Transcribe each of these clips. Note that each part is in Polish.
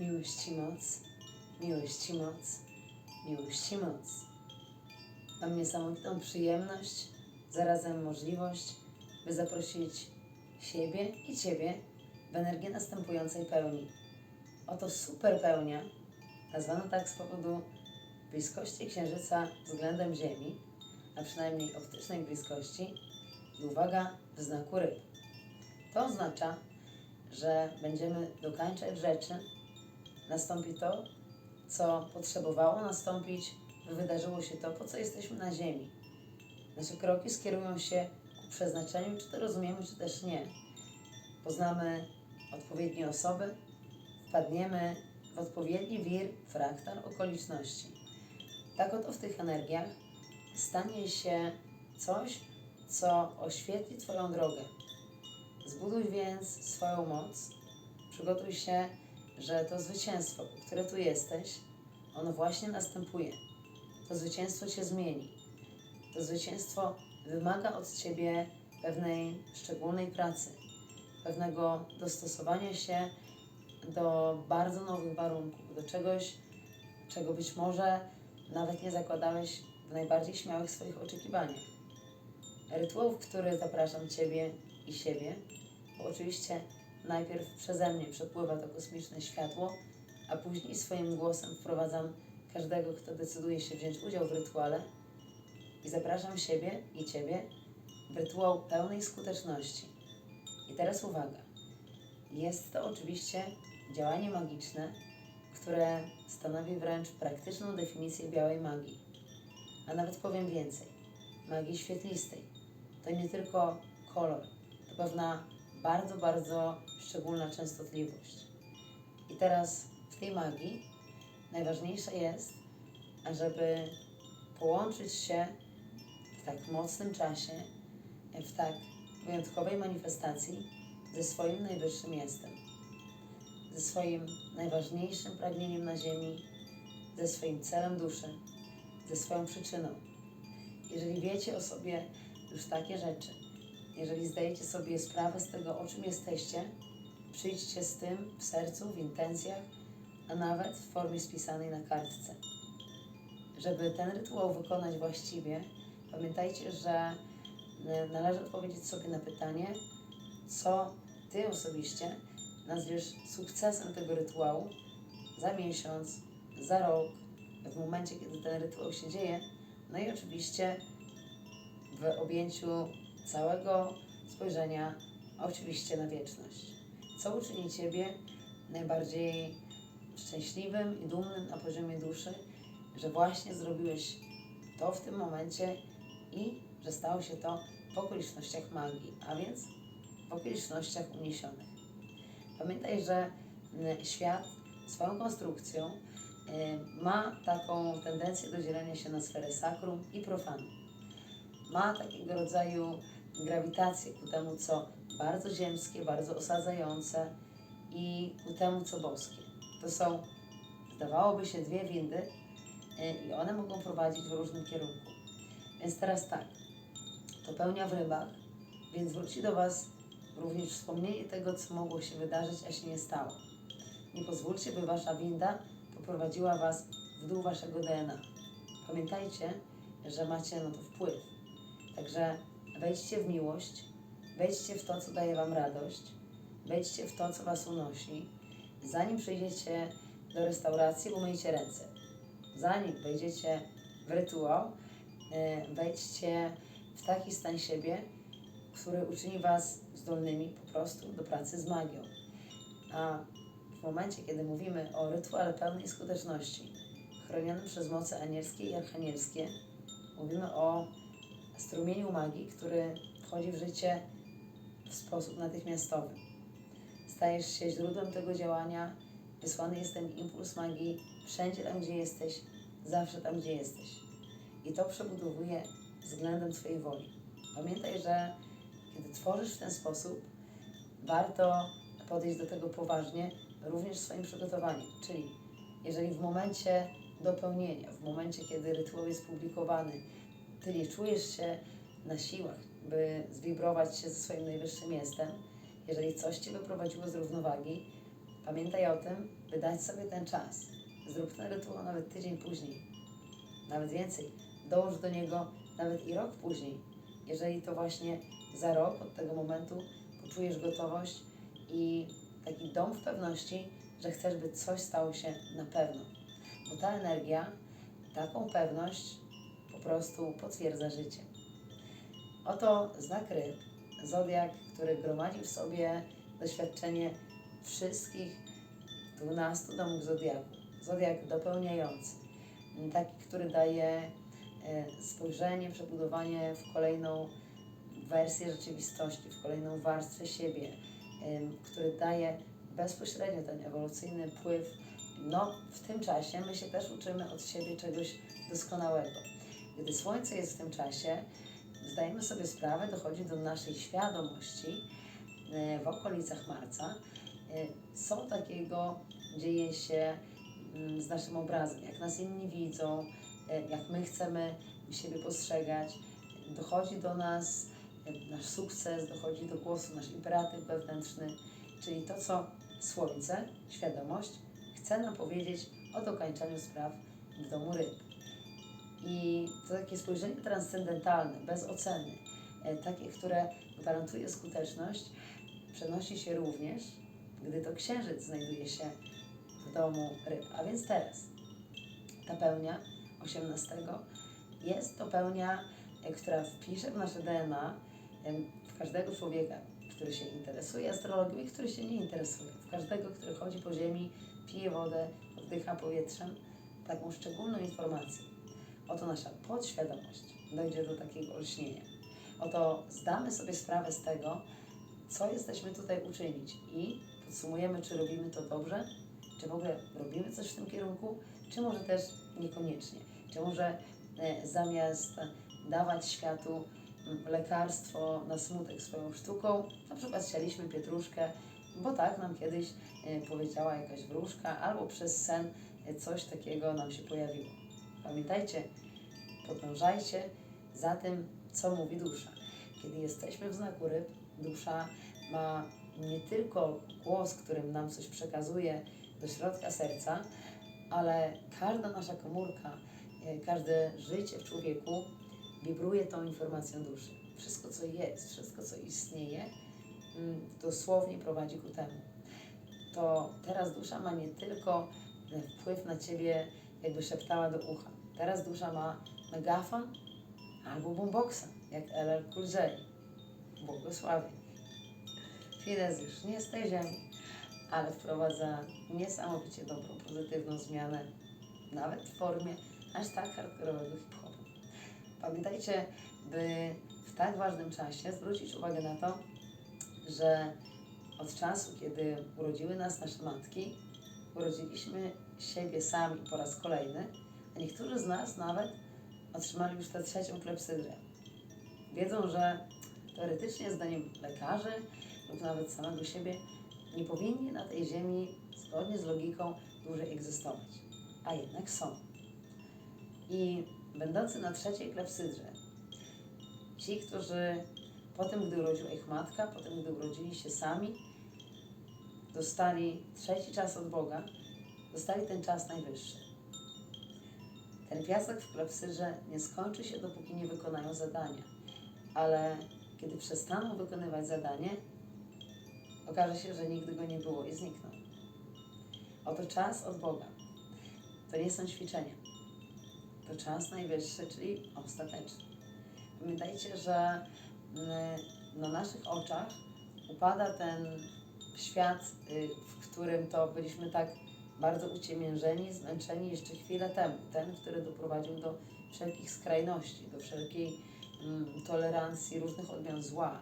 Miłość Ci moc, miłość Ci moc, miłość Ci moc. Mam niesamowitą przyjemność, zarazem możliwość, by zaprosić siebie i Ciebie w energię następującej pełni. Oto super pełnia, nazwana tak z powodu bliskości Księżyca względem Ziemi, a przynajmniej optycznej bliskości, i uwaga, w znaku ryb. To oznacza, że będziemy dokańczać rzeczy, nastąpi to, co potrzebowało nastąpić, wydarzyło się to, po co jesteśmy na Ziemi. Nasze kroki skierują się ku przeznaczeniu, czy to rozumiemy, czy też nie. Poznamy odpowiednie osoby, wpadniemy w odpowiedni wir, fraktal okoliczności. Tak oto w tych energiach stanie się coś, co oświetli Twoją drogę. Zbuduj więc swoją moc, przygotuj się, że to zwycięstwo, które tu jesteś, ono właśnie następuje. To zwycięstwo Cię zmieni. To zwycięstwo wymaga od Ciebie pewnej szczególnej pracy, pewnego dostosowania się do bardzo nowych warunków, do czegoś, czego być może nawet nie zakładałeś w najbardziej śmiałych swoich oczekiwaniach. Rytuał, w który zapraszam Ciebie i siebie, bo oczywiście najpierw przeze mnie przepływa to kosmiczne światło, a później swoim głosem wprowadzam każdego, kto decyduje się wziąć udział w rytuale i zapraszam siebie i Ciebie w rytuał pełnej skuteczności. I teraz uwaga. Jest to oczywiście działanie magiczne, które stanowi wręcz praktyczną definicję białej magii. A nawet powiem więcej. Magii świetlistej. To nie tylko kolor, to pewna bardzo, bardzo szczególna częstotliwość. I teraz w tej magii najważniejsze jest, ażeby połączyć się w tak mocnym czasie, w tak wyjątkowej manifestacji ze swoim najwyższym jestem, ze swoim najważniejszym pragnieniem na Ziemi, ze swoim celem duszy, ze swoją przyczyną. Jeżeli wiecie o sobie już takie rzeczy, jeżeli zdajecie sobie sprawę z tego, o czym jesteście, przyjdźcie z tym w sercu, w intencjach, a nawet w formie spisanej na kartce. Żeby ten rytuał wykonać właściwie, pamiętajcie, że e, należy odpowiedzieć sobie na pytanie, co Ty osobiście nazwiesz sukcesem tego rytuału za miesiąc, za rok, w momencie, kiedy ten rytuał się dzieje, no i oczywiście w objęciu całego spojrzenia, oczywiście na wieczność. Co uczyni Ciebie najbardziej szczęśliwym i dumnym na poziomie duszy, że właśnie zrobiłeś to w tym momencie i że stało się to w okolicznościach magii, a więc w okolicznościach uniesionych. Pamiętaj, że świat swoją konstrukcją y, ma taką tendencję do dzielenia się na sferę sakrum i profanum. Ma takiego rodzaju grawitację ku temu, co bardzo ziemskie, bardzo osadzające i ku temu, co boskie. To są, zdawałoby się, dwie windy y, i one mogą prowadzić w różnym kierunku. Więc teraz tak, to pełnia w rybach, więc wróci do Was również wspomnienie tego, co mogło się wydarzyć, a się nie stało. Nie pozwólcie, by Wasza winda poprowadziła Was w dół Waszego DNA. Pamiętajcie, że macie na to wpływ. Także wejdźcie w miłość, wejdźcie w to, co daje Wam radość, wejdźcie w to, co Was unosi. Zanim przyjdziecie do restauracji, umyjcie ręce. Zanim wejdziecie w rytuał, e, wejdźcie w taki stan siebie, który uczyni Was zdolnymi po prostu do pracy z magią. A w momencie, kiedy mówimy o rytuale pełnej skuteczności, chronionym przez moce anielskie i archanielskie, mówimy o strumieniu magii, który wchodzi w życie w sposób natychmiastowy. Stajesz się źródłem tego działania, wysłany jest ten impuls magii wszędzie tam, gdzie jesteś, zawsze tam, gdzie jesteś. I to przebudowuje względem Twojej woli. Pamiętaj, że kiedy tworzysz w ten sposób, warto podejść do tego poważnie, również swoim przygotowaniem. Czyli jeżeli w momencie dopełnienia, w momencie, kiedy rytuał jest publikowany, Ty nie czujesz się na siłach, by zwibrować się ze swoim najwyższym jestem, jeżeli coś Cię wyprowadziło z równowagi, Pamiętaj o tym, by dać sobie ten czas. Zrób ten rytuał nawet tydzień później, nawet więcej. Dołóż do niego nawet i rok później. Jeżeli to właśnie za rok od tego momentu poczujesz gotowość i taki dom w pewności, że chcesz, by coś stało się na pewno. Bo ta energia, taką pewność prostu potwierdza życie. Oto znak ryb, zodiak, który gromadzi w sobie doświadczenie wszystkich 12 domów zodiaku. Zodiak dopełniający, taki, który daje e, spojrzenie, przebudowanie w kolejną wersję rzeczywistości, w kolejną warstwę siebie, em, który daje bezpośrednio ten ewolucyjny wpływ. No, w tym czasie my się też uczymy od siebie czegoś doskonałego. Gdy Słońce jest w tym czasie, zdajemy sobie sprawę, dochodzi do naszej świadomości e, w okolicach marca. e, Co takiego dzieje się mm, z naszym obrazem, jak nas inni widzą, e, jak my chcemy siebie postrzegać. Dochodzi do nas nasz sukces, dochodzi do głosu nasz imperatyw wewnętrzny, czyli to, co Słońce, świadomość, chce nam powiedzieć o dokończeniu spraw w domu ryb. I to takie spojrzenie transcendentalne, bez oceny, e, takie, które gwarantuje skuteczność, przenosi się również, gdy to księżyc znajduje się w domu ryb. A więc teraz ta pełnia 18 jest to pełnia, e, która wpisze w nasze DNA em, w każdego człowieka, który się interesuje astrologią i który się nie interesuje. W każdego, który chodzi po ziemi, pije wodę, oddycha powietrzem, taką szczególną informację. Oto nasza podświadomość dojdzie do takiego olśnienia. Oto zdamy sobie sprawę z tego, co jesteśmy tutaj uczynić i podsumujemy, czy robimy to dobrze, czy w ogóle robimy coś w tym kierunku, czy może też niekoniecznie. Czy może e, zamiast dawać światu lekarstwo na smutek swoją sztuką, na przykład sialiśmy pietruszkę, bo tak nam kiedyś e, powiedziała jakaś wróżka, albo przez sen e, coś takiego nam się pojawiło. Pamiętajcie, podążajcie za tym, co mówi dusza. Kiedy jesteśmy w znaku ryb, dusza ma nie tylko głos, którym nam coś przekazuje do środka serca, ale każda nasza komórka, e, każde życie w człowieku wibruje tą informacją duszy. Wszystko, co jest, wszystko, co istnieje, mm, dosłownie prowadzi ku temu. To teraz dusza ma nie tylko e, wpływ na ciebie, jakby szeptała do ucha. Teraz dusza ma megafon albo boomboxa, jak LL Cool J. Błogosławie. Fidesz już nie z tej ziemi, ale wprowadza niesamowicie dobrą, pozytywną zmianę, nawet w formie aż tak hardkorowego hip-hopu. Pamiętajcie, by w tak ważnym czasie zwrócić uwagę na to, że od czasu, kiedy urodziły nas nasze matki, urodziliśmy siebie sami po raz kolejny, niektórzy z nas nawet otrzymali już tę trzecią klepsydrę. Wiedzą, że teoretycznie, zdaniem lekarzy lub nawet samego siebie, nie powinni na tej ziemi, zgodnie z logiką, dłużej egzystować. A jednak są. I będący na trzeciej klepsydrze, ci, którzy po tym, gdy urodziła ich matka, po tym, gdy urodzili się sami, dostali trzeci czas od Boga, dostali ten czas najwyższy. Ten piasek w klepsydrze nie skończy się, dopóki nie wykonają zadania. Ale kiedy przestaną wykonywać zadanie, okaże się, że nigdy go nie było i zniknął. Oto czas od Boga. To nie są ćwiczenia. To czas najwyższy, czyli ostateczny. Pamiętajcie, że mm, na naszych oczach upada ten świat, y, w którym to byliśmy tak bardzo uciemiężeni, zmęczeni jeszcze chwilę temu. Ten, który doprowadził do wszelkich skrajności, do wszelkiej mm, tolerancji różnych odmian zła.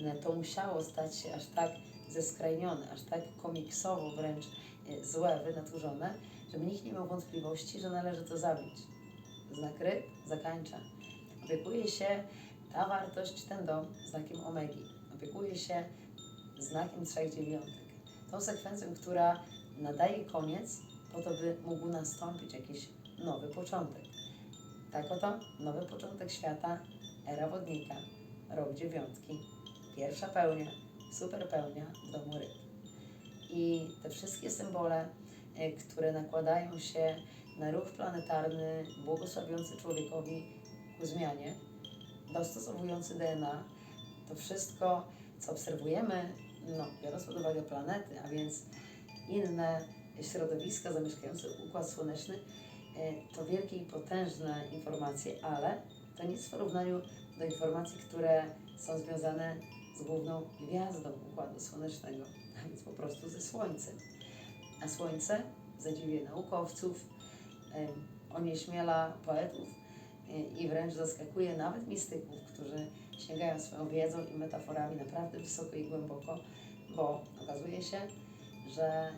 Mm, To musiało stać się aż tak zeskrajnione, aż tak komiksowo wręcz e, złe, wynaturzone, żeby nikt nie miał wątpliwości, że należy to zabić. Znak ryb zakańcza. Opiekuje się ta wartość, ten dom znakiem omegi. Opiekuje się znakiem trzech dziewiątek. Tą sekwencją, która nadaje koniec po to, by mógł nastąpić jakiś nowy początek. Tak oto nowy początek świata, era wodnika, rok dziewiątki, pierwsza pełnia, super pełnia w domu ryb. I te wszystkie symbole, e, które nakładają się na ruch planetarny, błogosławiący człowiekowi ku zmianie, dostosowujący DNA, to wszystko, co obserwujemy, no, biorąc pod uwagę planety, a więc inne środowiska zamieszkujące Układ Słoneczny, e, to wielkie i potężne informacje, ale to nic w porównaniu do informacji, które są związane z główną gwiazdą Układu Słonecznego, a więc po prostu ze Słońcem. A Słońce zadziwia naukowców, em, onieśmiela poetów e, i wręcz zaskakuje nawet mistyków, którzy sięgają swoją wiedzą i metaforami naprawdę wysoko i głęboko, bo okazuje się, że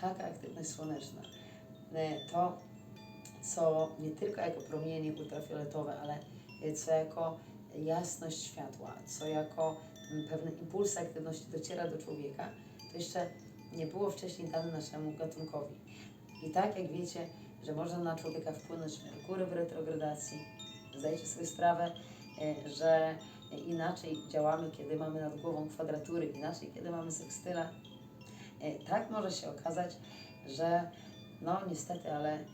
taka aktywność słoneczna, e, to co nie tylko jako promienie ultrafioletowe, ale co jako jasność światła, co jako mm, pewne impulsy aktywności dociera do człowieka, to jeszcze nie było wcześniej dane naszemu gatunkowi. I tak jak wiecie, że można na człowieka wpłynąć Merkury w retrogradacji, zdajecie sobie sprawę, e, że inaczej działamy, kiedy mamy nad głową kwadratury, inaczej, kiedy mamy sekstyla. E, Tak może się okazać, że no niestety, ale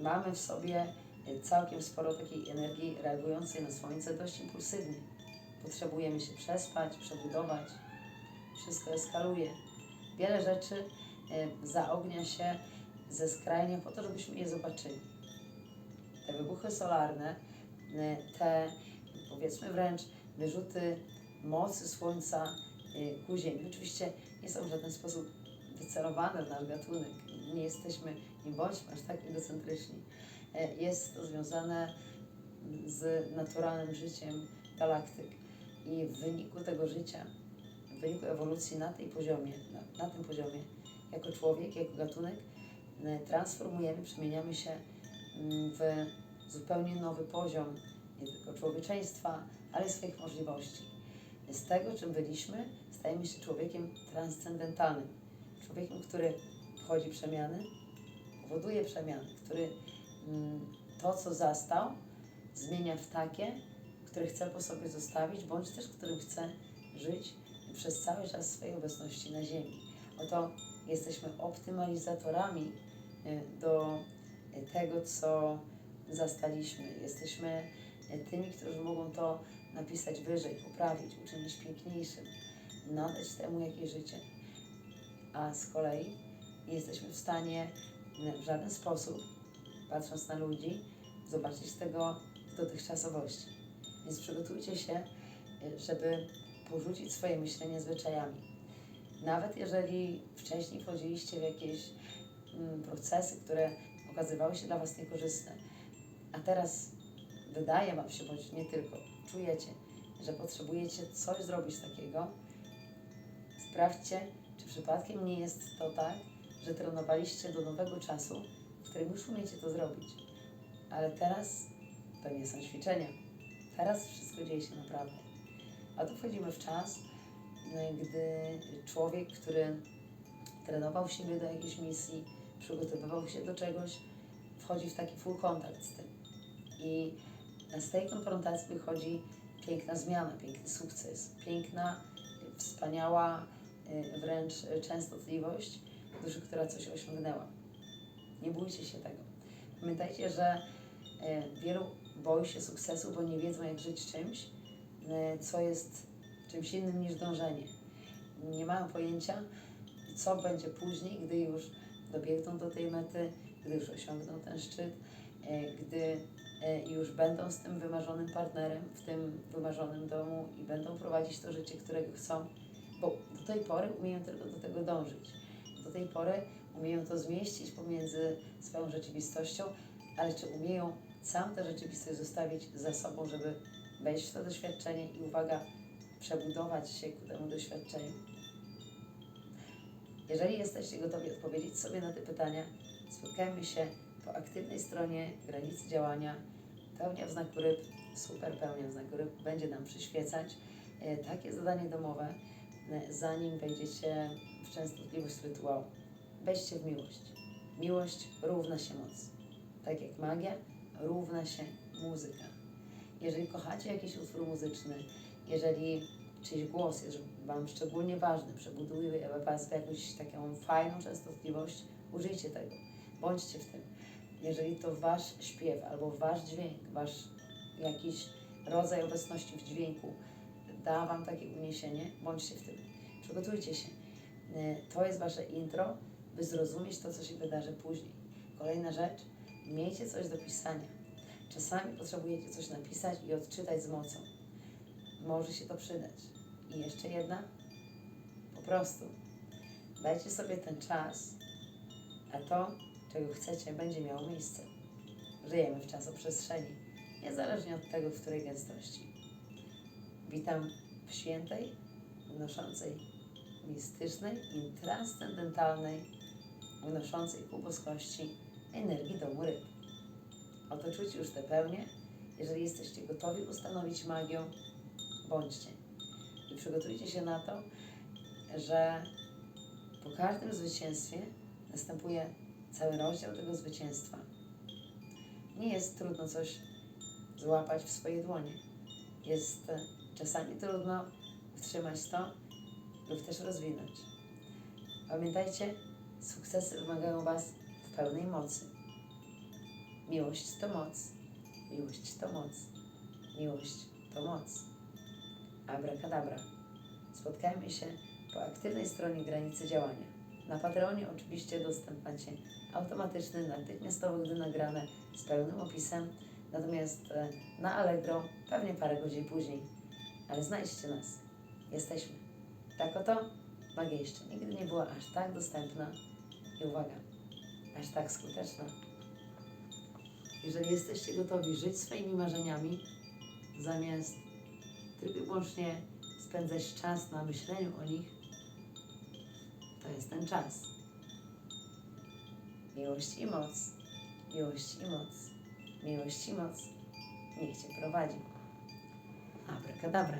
mamy w sobie e, całkiem sporo takiej energii reagującej na słońce dość impulsywnie. Potrzebujemy się przespać, przebudować. Wszystko eskaluje. Wiele rzeczy e, zaognia się ze skrajnie po to, żebyśmy je zobaczyli. Te wybuchy solarne, te powiedzmy wręcz wyrzuty mocy Słońca ku Ziemi. Oczywiście nie są w żaden sposób wycelowane w nasz gatunek. Nie jesteśmy, nie bądźmy aż tak egocentryczni. E, Jest to związane z naturalnym życiem galaktyk i w wyniku tego życia, w wyniku ewolucji na tej poziomie, na, na tym poziomie, jako człowiek, jako gatunek, e, transformujemy, przemieniamy się mm, w zupełnie nowy poziom nie tylko człowieczeństwa, ale swoich możliwości. Z tego, czym byliśmy, stajemy się człowiekiem transcendentalnym. Człowiekiem, który wchodzi przemiany, powoduje przemiany, który mm, to, co zastał, zmienia w takie, które chce po sobie zostawić, bądź też którym chce żyć przez cały czas swojej obecności na Ziemi. Oto jesteśmy optymalizatorami y, do y, tego, co zastaliśmy. Jesteśmy y, tymi, którzy mogą to napisać wyżej, poprawić, uczynić piękniejszym, nadać temu jakieś życie. A z kolei nie jesteśmy w stanie w żaden sposób, patrząc na ludzi, zobaczyć tego dotychczasowości. Więc przygotujcie się, y, żeby porzucić swoje myślenie zwyczajami. Nawet jeżeli wcześniej wchodziliście w jakieś mm, procesy, które okazywały się dla Was niekorzystne, a teraz wydaje Wam się, bądź nie tylko, czujecie, że potrzebujecie coś zrobić takiego, sprawdźcie, czy przypadkiem nie jest to tak, że trenowaliście do nowego czasu, w którym już umiecie to zrobić. Ale teraz to nie są ćwiczenia. Teraz wszystko dzieje się naprawdę. A tu wchodzimy w czas, y, gdy człowiek, który trenował siebie do jakiejś misji, przygotowywał się do czegoś, wchodzi w taki full kontakt z tym. I z tej konfrontacji wychodzi piękna zmiana, piękny sukces, piękna, wspaniała wręcz y, częstotliwość duszy, która coś osiągnęła. Nie bójcie się tego. Pamiętajcie, że y, wielu boi się sukcesu, bo nie wiedzą, jak żyć czymś, y, co jest czymś innym niż dążenie. Nie mają pojęcia, co będzie później, gdy już dobiegną do tej mety, gdy już osiągną ten szczyt, gdy już będą z tym wymarzonym partnerem w tym wymarzonym domu i będą prowadzić to życie, którego chcą, bo do tej pory umieją tylko do tego dążyć. Do tej pory umieją to zmieścić pomiędzy swoją rzeczywistością, ale czy umieją sam tę rzeczywistość zostawić za sobą, żeby wejść w to doświadczenie i uwaga, przebudować się ku temu doświadczeniu? Jeżeli jesteście gotowi odpowiedzieć sobie na te pytania, spotkajmy się po aktywnej stronie granicy działania. Pełnia w znaku ryb, super pełnia w znaku ryb będzie nam przyświecać. E, Takie zadanie domowe, e, zanim wejdziecie w częstotliwość rytuału. Wejdźcie w miłość. Miłość równa się moc. Tak jak magia, równa się muzyka. Jeżeli kochacie jakiś utwór muzyczny, jeżeli czyjś głos jest Wam szczególnie ważny, przebuduje Was w jakąś taką fajną częstotliwość, użyjcie tego. Bądźcie w tym. Jeżeli to Wasz śpiew albo Wasz dźwięk, Wasz jakiś rodzaj obecności w dźwięku da Wam takie uniesienie, bądźcie w tym. Przygotujcie się. E, To jest Wasze intro, by zrozumieć to, co się wydarzy później. Kolejna rzecz, miejcie coś do pisania. Czasami potrzebujecie coś napisać i odczytać z mocą. Może się to przydać. I jeszcze jedna, po prostu dajcie sobie ten czas, a to, czego chcecie, będzie miało miejsce. Żyjemy w czasoprzestrzeni, niezależnie od tego, w której gęstości. Witam w świętej, unoszącej mistycznej i transcendentalnej, unoszącej ku boskości energii domu ryb. Oto czuć już te pełnie. Jeżeli jesteście gotowi ustanowić magię, bądźcie. I przygotujcie się na to, że po każdym zwycięstwie następuje cały rozdział tego zwycięstwa. Nie jest trudno coś złapać w swoje dłonie. Jest czasami trudno wtrzymać to lub też rozwinąć. Pamiętajcie, sukcesy wymagają Was w pełnej mocy. Miłość to moc. Miłość to moc. Miłość to moc. Abracadabra. Spotkajmy się po aktywnej stronie granicy działania. Na Patreonie oczywiście dostęp macie automatyczny, natychmiastowo, gdy nagrane, z pełnym opisem. Natomiast e, na Allegro pewnie parę godzin później. Ale znajdźcie nas. Jesteśmy. Tak oto magia jeszcze nigdy nie była aż tak dostępna i uwaga, aż tak skuteczna. Jeżeli jesteście gotowi żyć swoimi marzeniami, zamiast tylko i wyłącznie spędzać czas na myśleniu o nich, to jest ten czas. Miłość i moc, miłość i moc, miłość i moc, niech Cię prowadzi. Abracadabra.